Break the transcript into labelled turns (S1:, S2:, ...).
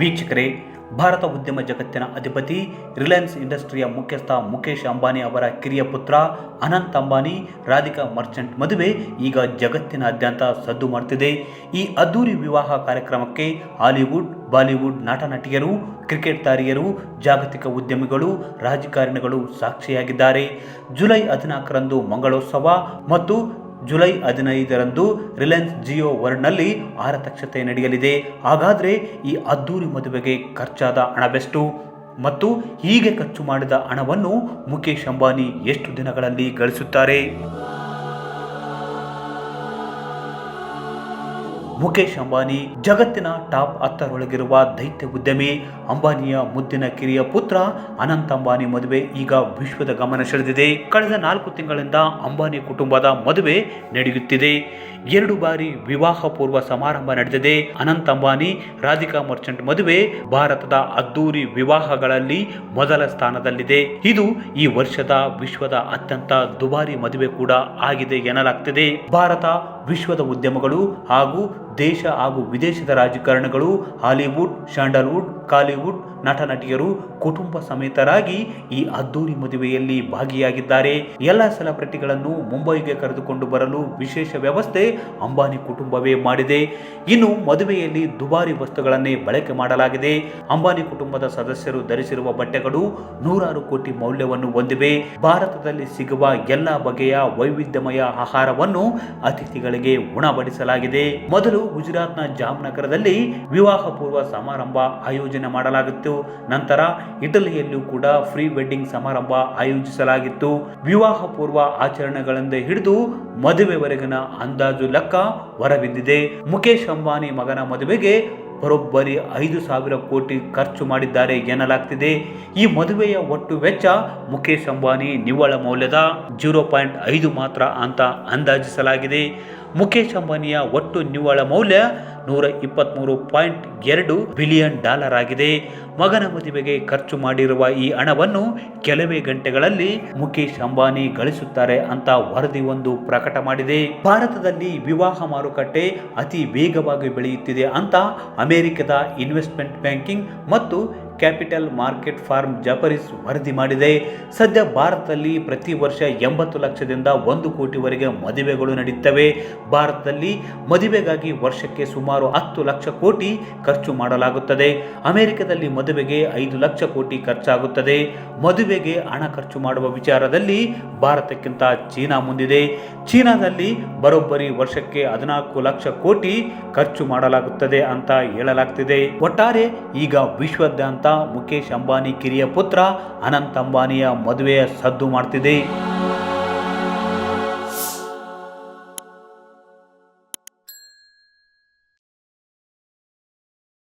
S1: ವೀಕ್ಷಕರೇ, ಭಾರತ ಉದ್ಯಮ ಜಗತ್ತಿನ ಅಧಿಪತಿ, ರಿಲಯನ್ಸ್ ಇಂಡಸ್ಟ್ರಿಯ ಮುಖ್ಯಸ್ಥ ಮುಖೇಶ್ ಅಂಬಾನಿ ಅವರ ಕಿರಿಯ ಪುತ್ರ ಅನಂತ್ ಅಂಬಾನಿ, ರಾಧಿಕಾ ಮರ್ಚೆಂಟ್ ಮದುವೆ ಈಗ ಜಗತ್ತಿನಾದ್ಯಂತ ಸದ್ದು ಮಾಡ್ತಿದೆ. ಈ ಅದ್ದೂರಿ ವಿವಾಹ ಕಾರ್ಯಕ್ರಮಕ್ಕೆ ಹಾಲಿವುಡ್, ಬಾಲಿವುಡ್ ನಾಟ ನಟಿಯರು ಕ್ರಿಕೆಟ್ ತಾರಿಯರು, ಜಾಗತಿಕ ಉದ್ಯಮಿಗಳು, ರಾಜಕಾರಣಿಗಳು ಸಾಕ್ಷಿಯಾಗಿದ್ದಾರೆ. ಜುಲೈ ಹದಿನಾಲ್ಕರಂದು ಮಂಗಳೋತ್ಸವ ಮತ್ತು ಜುಲೈ ಹದಿನೈದರಂದು ರಿಲಯನ್ಸ್ ಜಿಯೋ ವರ್ಡ್ನಲ್ಲಿ ಆರತಕ್ಷತೆ ನಡೆಯಲಿದೆ. ಹಾಗಾದರೆ ಈ ಅದ್ದೂರಿ ಮದುವೆಗೆ ಖರ್ಚಾದ ಹಣವೆಷ್ಟು? ಮತ್ತು ಹೀಗೆ ಖರ್ಚು ಮಾಡಿದ ಹಣವನ್ನು ಮುಖೇಶ್ ಅಂಬಾನಿ ಎಷ್ಟು ದಿನಗಳಲ್ಲಿ ಗಳಿಸುತ್ತಾರೆ? ಮುಖೇಶ್ ಅಂಬಾನಿ ಜಗತ್ತಿನ ಟಾಪ್ ಹತ್ತರೊಳಗಿರುವ ದೈತ್ಯ ಉದ್ಯಮಿ. ಅಂಬಾನಿಯ ಮುದ್ದಿನ ಕಿರಿಯ ಪುತ್ರ ಅನಂತ್ ಅಂಬಾನಿ ಮದುವೆ ಈಗ ವಿಶ್ವದ ಗಮನ ಸೆಳೆದಿದೆ. ಕಳೆದ ನಾಲ್ಕು ತಿಂಗಳಿಂದ ಅಂಬಾನಿ ಕುಟುಂಬದ ಮದುವೆ ನಡೆಯುತ್ತಿದೆ. ಎರಡು ಬಾರಿ ವಿವಾಹ ಪೂರ್ವ ಸಮಾರಂಭ ನಡೆದಿದೆ. ಅನಂತ್ ಅಂಬಾನಿ ರಾಧಿಕಾ ಮರ್ಚೆಂಟ್ ಮದುವೆ ಭಾರತದ ಅದ್ದೂರಿ ವಿವಾಹಗಳಲ್ಲಿ ಮೊದಲ ಸ್ಥಾನದಲ್ಲಿದೆ. ಇದು ಈ ವರ್ಷದ ವಿಶ್ವದ ಅತ್ಯಂತ ದುಬಾರಿ ಮದುವೆ ಕೂಡ ಆಗಿದೆ ಎನ್ನಲಾಗ್ತಿದೆ. ಭಾರತ ವಿಶ್ವದ ಉದ್ಯಮಗಳು ಹಾಗೂ ದೇಶ ಹಾಗೂ ವಿದೇಶದ ರಾಜಕಾರಣಗಳು ಹಾಲಿವುಡ್ ಸ್ಯಾಂಡಲ್ವುಡ್ ಕಾಲಿವುಡ್ ನಟ ನಟಿಯರು ಕುಟುಂಬ ಸಮೇತರಾಗಿ ಈ ಅದ್ದೂರಿ ಮದುವೆಯಲ್ಲಿ ಭಾಗಿಯಾಗಿದ್ದಾರೆ. ಎಲ್ಲ ಸೆಲೆಬ್ರಿಟಿಗಳನ್ನು ಮುಂಬೈಗೆ ಕರೆದುಕೊಂಡು ಬರಲು ವಿಶೇಷ ವ್ಯವಸ್ಥೆ ಅಂಬಾನಿ ಕುಟುಂಬವೇ ಮಾಡಿದೆ. ಇನ್ನು ಮದುವೆಯಲ್ಲಿ ದುಬಾರಿ ವಸ್ತುಗಳನ್ನೇ ಬಳಕೆ ಮಾಡಲಾಗಿದೆ. ಅಂಬಾನಿ ಕುಟುಂಬದ ಸದಸ್ಯರು ಧರಿಸಿರುವ ಬಟ್ಟೆಗಳು ನೂರಾರು ಕೋಟಿ ಮೌಲ್ಯವನ್ನು ಹೊಂದಿವೆ. ಭಾರತದಲ್ಲಿ ಸಿಗುವ ಎಲ್ಲ ಬಗೆಯ ವೈವಿಧ್ಯಮಯ ಆಹಾರವನ್ನು ಅತಿಥಿಗಳಿಗೆ ಉಣಬಡಿಸಲಾಗಿದೆ. ಮೊದಲು ಗುಜರಾತ್ನ ಜಾಮ್ನಗರದಲ್ಲಿ ವಿವಾಹ ಪೂರ್ವ ಸಮಾರಂಭ ಆಯೋಜನೆ ಮಾಡಲಾಗಿತ್ತು. ನಂತರ ಇಟಲಿಯಲ್ಲೂ ಕೂಡ ಫ್ರೀ ವೆಡ್ಡಿಂಗ್ ಸಮಾರಂಭ ಆಯೋಜಿಸಲಾಗಿತ್ತು. ವಿವಾಹ ಪೂರ್ವ ಆಚರಣೆಗಳಿಂದ ಹಿಡಿದು ಮದುವೆವರೆಗಿನ ಅಂದಾಜು ಲೆಕ್ಕ ಹೊರಬಿದ್ದಿದೆ. ಮುಖೇಶ್ ಅಂಬಾನಿ ಮಗನ ಮದುವೆಗೆ ಬರೋಬ್ಬರಿ ಐದು ಸಾವಿರ ಕೋಟಿ ಖರ್ಚು ಮಾಡಿದ್ದಾರೆ ಎನ್ನಲಾಗ್ತಿದೆ. ಈ ಮದುವೆಯ ಒಟ್ಟು ವೆಚ್ಚ ಮುಖೇಶ್ ಅಂಬಾನಿ ನಿವ್ವಳ ಮೌಲ್ಯದ ಜೀರೋ ಪಾಯಿಂಟ್ ಐದು ಮಾತ್ರ ಅಂತ ಅಂದಾಜಿಸಲಾಗಿದೆ. ಮುಖೇಶ್ ಅಂಬಾನಿಯ ಒಟ್ಟು ನಿವ್ವಳ ಮೌಲ್ಯ ನೂರ ಇಪ್ಪತ್ತ್ಮೂರು ಪಾಯಿಂಟ್ ಎರಡು ಬಿಲಿಯನ್ ಡಾಲರ್ ಆಗಿದೆ. ಮಗನ ಮದುವೆಗೆ ಖರ್ಚು ಮಾಡಿರುವ ಈ ಹಣವನ್ನು ಕೆಲವೇ ಗಂಟೆಗಳಲ್ಲಿ ಮುಖೇಶ್ ಅಂಬಾನಿ ಗಳಿಸುತ್ತಾರೆ ಅಂತ ವರದಿ ಒಂದು ಪ್ರಕಟ ಮಾಡಿದೆ. ಭಾರತದಲ್ಲಿ ವಿವಾಹ ಮಾರುಕಟ್ಟೆ ಅತಿ ವೇಗವಾಗಿ ಬೆಳೆಯುತ್ತಿದೆ ಅಂತ ಅಮೆರಿಕದ ಇನ್ವೆಸ್ಟ್ಮೆಂಟ್ ಬ್ಯಾಂಕಿಂಗ್ ಮತ್ತು ಕ್ಯಾಪಿಟಲ್ ಮಾರ್ಕೆಟ್ ಫಾರ್ಮ್ ಜಪರಿಸ್ ವರದಿ ಮಾಡಿದೆ. ಸದ್ಯ ಭಾರತದಲ್ಲಿ ಪ್ರತಿ ವರ್ಷ ಎಂಬತ್ತು ಲಕ್ಷದಿಂದ ಒಂದು ಕೋಟಿವರೆಗೆ ಮದುವೆಗಳು ನಡೆಯುತ್ತವೆ ಭಾರತದಲ್ಲಿ ಮದುವೆಗಾಗಿ ವರ್ಷಕ್ಕೆ ಸುಮಾರು ಹತ್ತು ಲಕ್ಷ ಕೋಟಿ ಖರ್ಚು ಮಾಡಲಾಗುತ್ತದೆ. ಅಮೆರಿಕದಲ್ಲಿ ಮದುವೆಗೆ ಐದು ಲಕ್ಷ ಕೋಟಿ ಖರ್ಚಾಗುತ್ತದೆ. ಮದುವೆಗೆ ಹಣ ಖರ್ಚು ಮಾಡುವ ವಿಚಾರದಲ್ಲಿ ಭಾರತಕ್ಕಿಂತ ಚೀನಾ ಮುಂದಿದೆ. ಚೀನಾದಲ್ಲಿ ಬರೋಬ್ಬರಿ ವರ್ಷಕ್ಕೆ ಹದಿನಾಲ್ಕು ಲಕ್ಷ ಕೋಟಿ ಖರ್ಚು ಮಾಡಲಾಗುತ್ತದೆ ಅಂತ ಹೇಳಲಾಗ್ತಿದೆ. ಒಟ್ಟಾರೆ ಈಗ ವಿಶ್ವಾದ್ಯಂತ ಮುಖೇಶ್ ಅಂಬಾನಿ ಕಿರಿಯ ಪುತ್ರ ಅನಂತ್ ಅಂಬಾನಿಯ ಮದುವೆಯ ಸದ್ದು ಮಾಡ್ತಿದೆ.